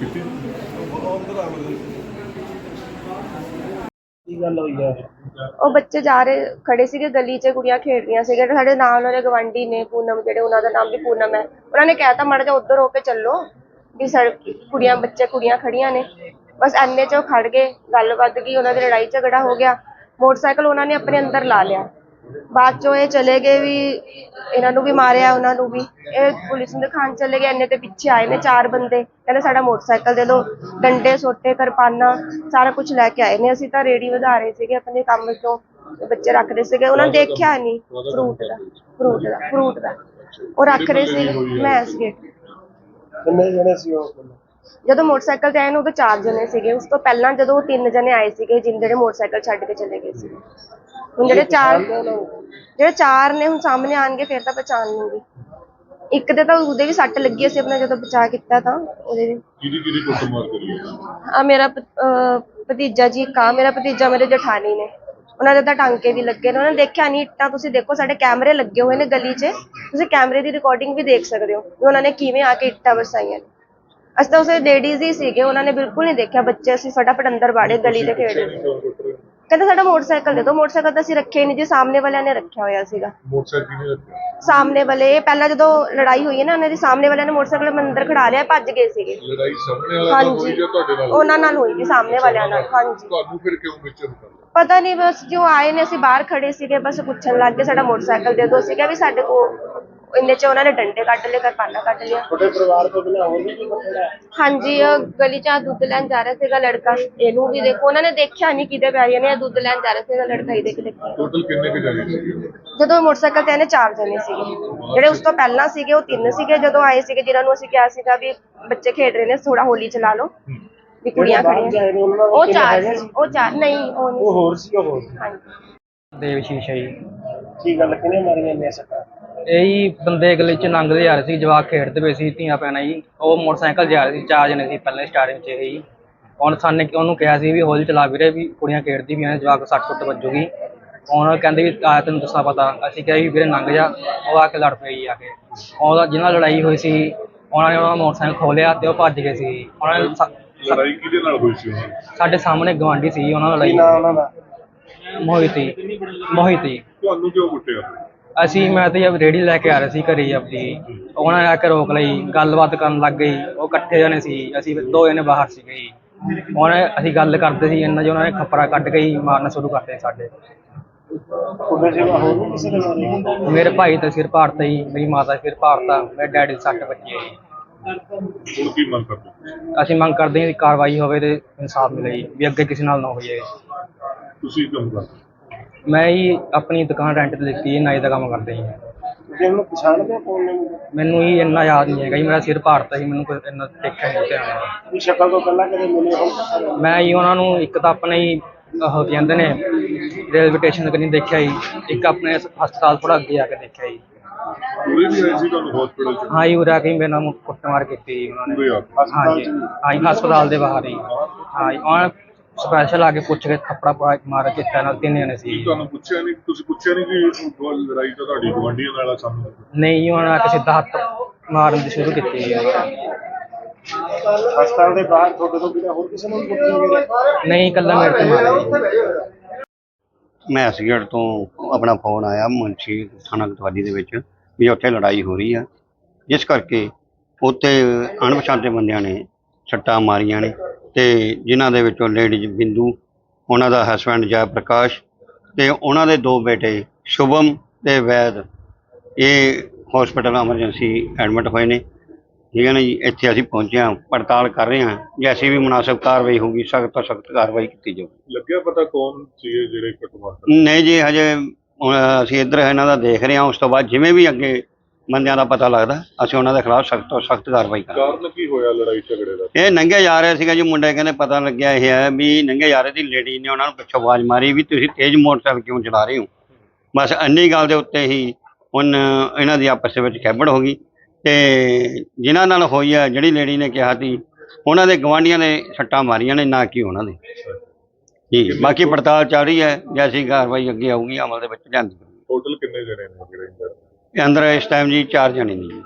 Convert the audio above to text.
ਕੀਤੀ? ਕੀ ਗੱਲ ਹੋਈ ਹੈ? ਉਹ ਬੱਚੇ ਜਾ ਰਹੇ ਖੜੇ ਸੀਗੇ ਗਲੀ 'ਚ ਕੁੜੀਆਂ ਖੇਡ ਰਹੀਆਂ ਸੀਗੇ ਤੇ ਸਾਡੇ ਨਾਲ ਵਾਲੇ ਗਵਾਂਢੀ ਨੇ ਪੂਨਮ ਜਿਹੜੇ ਉਹਨਾਂ ਦਾ ਨਾਮ ਵੀ ਪੂਨਮ ਹੈ। ਉਹਨਾਂ ਨੇ ਕਹਿਤਾ ਮਾੜਾ ਜਿਹਾ ਉੱਧਰ ਹੋ ਕੇ ਚੱਲੋ। ਵੀ ਸੜਕ ਕੁੜੀਆਂ ਬੱਚੇ ਕੁੜੀਆਂ ਖੜੀਆਂ ਨੇ। ਬਸ ਐਨੇ 'ਚ ਉਹ ਖੜ ਗਏ ਗੱਲ ਵੱਧ ਗਈ ਉਹਨਾਂ ਦੀ ਲੜਾਈ ਝਗੜਾ ਹੋ ਗਿਆ। ਮੋਟਰਸਾਈਕਲ ਉਹਨਾਂ ਨੇ ਆਪਣੇ ਅੰਦਰ ਲਾ ਲਿਆ। ਬਾਅਦ ਚੋਂ ਇਹ ਚਲੇ ਗਏ ਵੀ ਇਹਨਾਂ ਨੂੰ ਵੀ ਮਾਰਿਆ ਉਹਨਾਂ ਨੂੰ ਵੀ। ਇਹ ਪੁਲਿਸ ਨੂੰ ਦਿਖਾਉਣ ਚਲੇ ਗਏ ਇੰਨੇ ਤੇ ਪਿੱਛੇ ਆਏ ਨੇ ਚਾਰ ਬੰਦੇ। ਕਹਿੰਦੇ ਸਾਡਾ ਮੋਟਰਸਾਈਕਲ ਦੇ ਦਿਓ ਡੰਡੇ ਸੋਟੇ ਕਿਰਪਾਨਾਂ ਸਾਰਾ ਕੁਝ ਲੈ ਕੇ ਆਏ ਨੇ। ਅਸੀਂ ਤਾਂ ਰੇੜੀ ਵਧਾ ਰਹੇ ਸੀਗੇ ਆਪਣੇ ਕੰਮ ਤੋਂ ਤੇ ਬੱਚੇ ਰੱਖ ਰਹੇ ਸੀਗੇ। ਉਹਨਾਂ ਨੇ ਦੇਖਿਆ ਨਹੀਂ ਫਰੂਟ ਦਾ ਫਰੂਟ ਦਾ ਫਰੂਟ ਦਾ। ਉਹ ਰੱਖ ਰਹੇ ਸੀ ਮੈਂ ਸੀਗੇ ਕਿੰਨੇ ਜਣੇ ਸੀ ਉਹ? ਜਦੋਂ ਮੋਟਰਸਾਈਕਲ ਤੇ ਆਏ ਨੇ ਉਦੋਂ ਚਾਰ ਜਣੇ ਸੀਗੇ। ਉਸ ਤੋਂ ਪਹਿਲਾਂ ਜਦੋਂ ਉਹ ਤਿੰਨ ਜਣੇ ਆਏ ਸੀਗੇ ਜਿਨ ਜਿਹੜੇ ਮੋਟਰਸਾਈਕਲ ਛੱਡ ਕੇ ਚਲੇ ਗਏ ਸੀ। ਹੁਣ ਜਿਹੜੇ ਚਾਰ ਜਿਹੜੇ ਚਾਰ ਨੇ ਹੁਣ ਸਾਹਮਣੇ ਆਣਗੇ ਫਿਰ ਤਾਂ ਪਛਾਣ ਲੂੰਗੀ। ਇੱਕ ਦੇ ਤਾਂ ਉਹਦੇ ਵੀ ਸੱਟ ਲੱਗੀ ਸੀ ਆਪਣਾ ਜਦੋਂ ਬਚਾ ਕੀਤਾ ਤਾਂ ਉਹਦੇ ਵੀ। ਕਿਹਦੀ ਕਿਹਦੀ ਕੁੱਟਮਾਰ ਕਰੀ? ਆ ਮੇਰਾ ਭ- ਅਹ ਭਤੀਜਾ ਜੀ ਕਾ ਮੇਰਾ ਭਤੀਜਾ ਮੇਰੇ ਜਠਾਣੀ ਨੇ। ਉਹਨਾਂ ਦੇ ਤਾਂ ਟਾਂਕੇ ਵੀ ਲੱਗੇ ਨੇ। ਉਹਨਾਂ ਨੇ ਦੇਖਿਆ ਨਹੀਂ ਇੱਟਾਂ ਤੁਸੀਂ ਦੇਖੋ ਸਾਡੇ ਕੈਮਰੇ ਲੱਗੇ ਹੋਏ ਨੇ ਗਲੀ 'ਚ। ਤੁਸੀਂ ਕੈਮਰੇ ਦੀ ਰਿਕਾਰਡਿੰਗ ਵੀ ਦੇਖ ਸਕਦੇ ਹੋ ਵੀ ਉਹਨਾਂ ਨੇ ਕਿਵੇਂ ਆ ਕੇ ਇੱਟਾਂ ਵਰਸਾਈਆਂ ਨੇ। ਅਸੀਂ ਤਾਂ ਉਸੇ ਲੇਡੀਜ਼ ਹੀ ਸੀਗੇ ਉਹਨਾਂ ਨੇ ਬਿਲਕੁਲ ਨਹੀਂ ਦੇਖਿਆ। ਬੱਚੇ ਅਸੀਂ ਫਟਾਫਟ ਅੰਦਰ ਵਾੜੇ ਗਲੀ ਦੇ ਖੇਡ ਰਹੇ ਸੀ। ਕਹਿੰਦੇ ਸਾਡਾ ਮੋਟਰਸਾਈਕਲ ਦੇ ਦਿਓ। ਮੋਟਰਸਾਈਕਲ ਤਾਂ ਅਸੀਂ ਰੱਖਿਆ ਹੀ ਨਹੀਂ ਜੀ ਸਾਹਮਣੇ ਵਾਲਿਆਂ ਨੇ ਰੱਖਿਆ ਹੋਇਆ ਸੀਗਾ। ਮੋਟਰਸਾਈਕਲ ਕਿਹਨੇ ਰੱਖਿਆ? ਸਾਹਮਣੇ ਵਾਲੇ ਪਹਿਲਾਂ ਜਦੋਂ ਲੜਾਈ ਹੋਈ ਹੈ ਨਾ ਉਹਨਾਂ ਦੀ ਸਾਹਮਣੇ ਵਾਲਿਆਂ ਨੇ ਮੋਟਰਸਾਈਕਲ ਅੰਦਰ ਖੜਾ ਲਿਆ ਭੱਜ ਗਏ ਸੀਗੇ। ਲੜਾਈ ਸਾਹਮਣੇ ਵਾਲਾ ਨਾਲ ਹੋਈ ਹਾਂਜੀ ਜਾਂ ਤੁਹਾਡੇ ਨਾਲ ਹੋਈ? ਉਹਨਾਂ ਨਾਲ ਹੋਈ ਸੀ ਸਾਹਮਣੇ ਵਾਲਿਆਂ ਨਾਲ ਹਾਂਜੀ। ਤੁਹਾਨੂੰ ਫਿਰ ਕਿਉਂ ਵਿੱਚ ਕਰ ਪਤਾ ਨਹੀਂ ਬਸ ਜੋ ਆਏ ਨੇ ਅਸੀਂ ਬਾਹਰ ਖੜੇ ਸੀਗੇ ਬਸ ਪੁੱਛਣ ਲੱਗ ਗਏ ਸਾਡਾ ਮੋਟਰਸਾਈਕਲ ਦੇ ਦਿਓ। ਅਸੀਂ ਕਿਹਾ ਵੀ ਸਾਡੇ ਕੋਲ ਇੰਨੇ ਚ ਉਹਨਾਂ ਨੇ ਡੰਡੇ ਕੱਢ ਲਏ ਕਿਰਪਾਨਾਂ ਕੱਢ ਲਿਆ ਤੁਹਾਡੇ ਪਰਿਵਾਰ ਤੋਂ ਬਿਨਾਂ ਹੋਰ ਵੀ ਕੋਈ ਹੈ? ਹਾਂਜੀ ਉਹ ਗਲੀ ਚ ਦੁੱਧ ਲੈਣ ਜਾ ਰਿਹਾ ਸੀਗਾ ਲੜਕਾ। ਇਹਨੂੰ ਵੀ ਦੇਖੋ ਉਹਨਾਂ ਨੇ ਦੇਖਿਆ ਨਹੀਂ ਕਿਤੇ ਪੈ ਨੇ ਦੁੱਧ ਲੈਣ ਜਾ ਰਿਹਾ ਸੀਗਾ ਲੜਕਾ ਇਹਦੇ ਕਿ ਦੇਖਿਆ। ਟੋਟਲ ਕਿੰਨੇ ਕੁ ਜਾਣੇ ਸੀਗੇ ਜਦੋਂ ਮੋਟਰਸਾਈਕਲ ਤੇ ਇਹਨੇ ਚਾਰ ਜਣੇ ਸੀਗੇ। ਜਿਹੜੇ ਉਸ ਤੋਂ ਪਹਿਲਾਂ ਸੀਗੇ ਉਹ ਤਿੰਨ ਸੀਗੇ। ਜਦੋਂ ਆਏ ਸੀਗੇ ਜਿਨ੍ਹਾਂ ਨੂੰ ਅਸੀਂ ਕਿਹਾ ਸੀਗਾ ਵੀ ਬੱਚੇ ਖੇਡ ਰਹੇ ਨੇ ਥੋੜਾ ਹੋਲੀ ਚਲਾ ਲਓ। ਵੀ ਕੁੜੀਆਂ ਖੜੀਆਂ। ਉਹ ਚਾਰ ਸੀ ਉਹ ਚਾਰ ਨਹੀਂ ਉਹ ਉਹ ਨਹੀਂ ਹੋਰ ਸੀ ਉਹ ਹੋਰ ਸੀ। ਹਾਂਜੀ। ਦੇਵ ਸ਼ੀਸ਼ਾ ਜੀ। ਕੀ ਗੱਲ ਕਿਨੇ ਮਾਰੀਆਂ ਨੇ ਸੱਟਾਂ? ਇਹ ਜੀ ਬੰਦੇ ਗਲੀ ਚ ਲੰਘਦੇ ਜਾ ਰਹੇ ਸੀ ਜਵਾਕ ਖੇਡਦੇ ਪਏ ਸੀ ਧੀਆਂ ਪੈਣਾ ਜੀ। ਉਹ ਮੋਟਰਸਾਈਕਲ ਜਾ ਰਹੇ ਸੀ ਚਾਰ ਜਣੇ ਸੀ ਪਹਿਲਾਂ ਸਟਾਰਟਿੰਗ ਚ ਇਹ। ਜੀ ਹੁਣ ਸਾਨੇ ਉਹਨੂੰ ਕਿਹਾ ਸੀ ਵੀ ਹੌਲੀ ਚਲਾ ਵੀਰੇ ਵੀ ਕੁੜੀਆਂ ਖੇਡਦੀ ਪਈਆਂ ਨੇ ਜਵਾਕ ਸੱਟ ਸੁੱਟ ਵੱਜੂਗੀ। ਹੁਣ ਕਹਿੰਦੇ ਵੀ ਆ ਤੈਨੂੰ ਦੱਸਣਾ ਪਤਾ ਅਸੀਂ ਕਿਹਾ ਵੀ ਵੀਰੇ ਲੰਘ ਜਾ। ਉਹ ਆ ਕੇ ਲੜ ਪਈ ਜੀ ਆ ਕੇ। ਉਹਦਾ ਜਿਹਨਾਂ ਲੜਾਈ ਹੋਈ ਸੀ ਉਹਨਾਂ ਨੇ ਉਹਦਾ ਮੋਟਰਸਾਈਕਲ ਖੋਲਿਆ ਤੇ ਉਹ ਭੱਜ ਗਏ ਸੀ। ਉਹਨਾਂ ਨੇ ਸਾ- ਲੜਾਈ ਕਿਹਦੇ ਨਾਲ ਹੋਈ ਸੀ ਉਹਨਾਂ ਦੀ? ਸਾਡੇ ਸਾਹਮਣੇ ਗਵਾਂਢੀ ਸੀ ਉਹਨਾਂ ਨਾਲ ਕੀ ਲੜਾਈ ਨਾਂ ਉਹਨਾਂ ਦਾ? ਮੋਹਿਤੀ ਮੋਹਿਤੀ ਤੁਹਾਨੂੰ ਕਿਉਂ ਕੁੱਟਿਆ? ਅਸੀਂ ਮੈਂ ਤੇ ਰੇੜੀ ਲੈ ਕੇ ਆ ਰਹੇ ਸੀ ਘਰੇ ਹੀ ਆਪਣੀ ਉਹਨਾਂ ਨੇ ਆ ਕੇ ਰੋਕ ਲਈ ਗੱਲਬਾਤ ਕਰਨ ਲੱਗ ਗਈ ਉਹ ਇਕੱਠੇ ਜਣੇ ਸੀ ਅਸੀਂ ਦੋ ਜਣੇ ਬਾਹਰ ਸੀਗੇ ਜੀ। ਉਹਨੇ ਅਸੀਂ ਗੱਲ ਕਰਦੇ ਸੀ ਇੰਨਾ ਜਿਹਾ ਉਹਨਾਂ ਨੇ ਖੱਪਰਾ ਕੱਢ ਹੀ ਮਾਰਨਾ ਸ਼ੁਰੂ ਕਰਤੇ ਸਾਡੇ। ਮਾਰੀ ਭਾਈ ਦਾ ਸਿਰ ਪਾੜਤਾ ਜੀ ਮੇਰੀ ਮਾਤਾ ਸਿਰ ਪਾੜਤਾ ਮੇਰੇ ਡੈਡੀ ਸੱਟ ਹੈ ਜੀ। ਹੁਣ ਕੀ ਮੰਗ ਕਰਦੇ ਅਸੀਂ ਮੰਗ ਕਰਦੇ ਹਾਂ ਕਿ ਕਾਰਵਾਈ ਹੋਵੇ ਤੇ ਇਨਸਾਫ ਮਿਲੇ ਜੀ ਵੀ ਅੱਗੇ ਕਿਸੇ ਨਾਲ ਨਾ ਹੋਈਏ। ਤੁਸੀਂ ਕੰਮ ਕਰਦੇ ਮੈਂ ਹੀ ਆਪਣੀ ਦੁਕਾਨ ਰੈਂਟ ਤੇ ਲਿੱਤੀ ਹੈ ਨਾਈ ਦਾ ਕੰਮ ਕਰਦੇ ਜੀ। ਜੇ ਉਹਨੂੰ ਪਛਾਣਦੇ ਹੋ ਕੌਣ ਨੇ ਮੈਨੂੰ ਹੀ ਇੰਨਾ ਯਾਦ ਨਹੀਂ ਹੈਗਾ ਜੀ ਮੇਰਾ ਸਿਰ ਪਾੜਤਾ ਸੀ ਮੈਨੂੰ ਕੋਈ ਇੰਨਾ ਦੇਖਿਆ ਨਹੀਂ ਧਿਆਨ ਨਾਲ ਵੀ ਸ਼ਕਲ ਤੋਂ ਪਹਿਲਾਂ ਕਦੇ ਮਿਲੇ ਹੋ? ਮੈਂ ਹੀ ਉਹਨਾਂ ਨੂੰ ਇੱਕ ਤਾਂ ਆਪਣੇ ਹੀ ਉਹ ਕਹਿੰਦੇ ਨੇ ਰੇਲਵੇ ਸਟੇਸ਼ਨ ਕਨੀ ਦੇਖਿਆ ਜੀ ਇੱਕ ਆਪਣੇ ਹਸਪਤਾਲ ਥੋੜਾ ਅੱਗੇ ਆ ਕੇ ਦੇਖਿਆ ਜੀ। ਪੂਰੇ ਵੀ ਆਏ ਸੀ ਤੁਹਾਨੂੰ ਹਸਪੀਟਲ ਚ? ਹਾਂ ਜੀ ਉਰਾ ਕੇ ਮੇਰੇ ਨਾਲ ਕੁੱਟਮਾਰ ਕੀਤੀ ਜੀ ਉਹਨਾਂ ਨੇ। ਪੂਰੇ ਆ ਹਾਂ ਜੀ ਹਾਂ ਜੀ ਹਸਪਤਾਲ ਦੇ ਬਾਹਰ ਹੀ। ਹਾਂ ਜੀ ਉਹਨਾਂ ਸਪੈਸ਼ਲ ਆ ਕੇ ਪੁੱਛ ਕੇ ਥੱਪੜਾ ਪਾ ਮਾਰ ਕੇ ਨਾਲ ਤਿੰਨ ਜਣੇ ਸੀ। ਤੁਹਾਨੂੰ ਪੁੱਛਿਆ ਨਹੀਂ ਤੁਸੀਂ ਪੁੱਛਿਆ ਨਹੀਂ ਕਿ ਲੜਾਈ ਤਾਂ ਤੁਹਾਡੀ ਗਵਾਂਢੀਆਂ ਨਾਲ ਆ ਸਾਨੂੰ ਨਹੀਂ ਉਹਨਾਂ ਆ ਕੇ ਸਿੱਧਾ ਹੱਥ ਮਾਰਨ ਦੀ ਸ਼ੁਰੂ ਕੀਤੀ ਨੇ। ਹਸਪਤਾਲ ਦੇ ਬਾਹਰ ਤੁਹਾਡੇ ਤੋਂ ਬਿਨਾਂ ਹੋਰ ਕਿਸੇ ਨੂੰ ਕੁੱਟਿਆ ਨਹੀਂ ਇਕੱਲਾ ਮੇਰੇ ਤੇ ਮਾਰਿਆ ਮੈਂ ਐਸਗੇਟ ਤੋਂ ਆਪਣਾ ਫੋਨ ਆਇਆ ਮੁੰਸ਼ੀ ਥਾਣਾ ਕਤਵਾਲੀ ਦੇ ਵਿੱਚ ਵੀ ਉੱਥੇ ਲੜਾਈ ਹੋ ਰਹੀ ਆ। ਜਿਸ ਕਰਕੇ ਉੱਥੇ ਅਣਪਛਾਤੇ ਬੰਦਿਆਂ ਨੇ ਛੱਟਾਂ ਮਾਰੀਆਂ ਨੇ। ਤੇ ਜਿਨ੍ਹਾਂ ਦੇ ਵਿੱਚੋਂ ਲੇਡੀਜ਼ ਬਿੰਦੂ ਉਹਨਾਂ ਦਾ ਹਸਬੰਡ ਜੈ ਪ੍ਰਕਾਸ਼ ਤੇ ਉਹਨਾਂ ਦੇ ਦੋ ਬੇਟੇ ਸ਼ੁਭਮ ਤੇ ਵੈਦ। ਇਹ ਹਸਪੀਟਲ ਐਮਰਜੈਂਸੀ ਐਡਮਿਟ ਹੋਏ ਨੇ। ਠੀਕ ਹੈ ਨਾ ਜੀ? ਇੱਥੇ ਅਸੀਂ ਪਹੁੰਚੇ ਹਾਂ ਪੜਤਾਲ ਕਰ ਰਹੇ ਹਾਂ। ਜੈਸੀ ਵੀ ਮੁਨਾਸਬ ਕਾਰਵਾਈ ਹੋਊਗੀ ਸਖਤ ਤੋਂ ਸਖਤ ਕਾਰਵਾਈ ਕੀਤੀ ਜਾਊਗੀ ਲੱਗਿਆ ਪਤਾ ਕੌਣ ਸੀ ਇਹ ਜਿਹੜੇ ਕਰਦੇ ਨਹੀਂ ਜੀ ਹਜੇ ਅਸੀਂ ਇੱਧਰ ਇਹਨਾਂ ਦਾ ਦੇਖ ਰਹੇ ਹਾਂ। ਉਸ ਤੋਂ ਬਾਅਦ ਜਿਵੇਂ ਵੀ ਅੱਗੇ ਬੰਦਿਆਂ ਦਾ ਪਤਾ ਲੱਗਦਾ ਅਸੀਂ ਉਹਨਾਂ ਦੇ ਖਿਲਾਫ ਸਖਤ ਤੋਂ ਸਖਤ ਕਾਰਵਾਈ ਕਰਾਂਗੇ। ਕਾਰਨ ਕੀ ਹੋਇਆ ਲੜਾਈ ਝਗੜੇ ਦਾ? ਇਹ ਨੰਗੇ ਜਾ ਰਹੇ ਸੀਗਾ ਜੀ ਮੁੰਡੇ ਕਹਿੰਦੇ ਪਤਾ ਲੱਗਿਆ ਇਹ ਹੈ ਵੀ ਨੰਗੇ ਜਾ ਰਹੇ ਦੀ ਲੇਡੀ ਨੇ ਉਹਨਾਂ ਨੂੰ ਪਿੱਛੋਂ ਆਵਾਜ਼ ਮਾਰੀ ਵੀ ਤੁਸੀਂ ਤੇਜ਼ ਮੋਟਰਸਾਈਕਲ ਕਿਉਂ ਚਲਾ ਰਹੇ ਹੋ? ਬਸ ਇੰਨੀ ਗੱਲ ਦੇ ਉੱਤੇ ਹੀ ਹੁਣ ਇਹਨਾਂ ਦੀ ਆਪਸ ਵਿੱਚ ਖੈਬੜ ਹੋ ਗਈ। ਤੇ ਜਿਨ੍ਹਾਂ ਨਾਲ ਹੋਈ ਹੈ ਜਿਹੜੀ ਲੇਡੀ ਨੇ ਕਿਹਾ ਸੀ ਉਹਨਾਂ ਦੇ ਗਵਾਂਢੀਆਂ ਨੇ ਸੱਟਾਂ ਮਾਰੀਆਂ ਨੇ ਨਾ ਕਿ ਉਹਨਾਂ ਦੇ। ਜੀ ਬਾਕੀ ਪੜਤਾਲ ਚੱਲ ਰਹੀ ਹੈ ਜੈਸੀ ਕਾਰਵਾਈ ਅੱਗੇ ਆਊਗੀ ਅਮਲ ਦੇ ਵਿੱਚ ਜਾਊਗੀ। ਟੋਟਲ ਕਿੰਨੇ ਜਣੇ ਨੇ ਜਿਹੜੇ ਅੰਦਰ ਇਸ ਟਾਈਮ ਜੀ ਚਾਰ ਜਣੇ ਨੇ ਜੀ।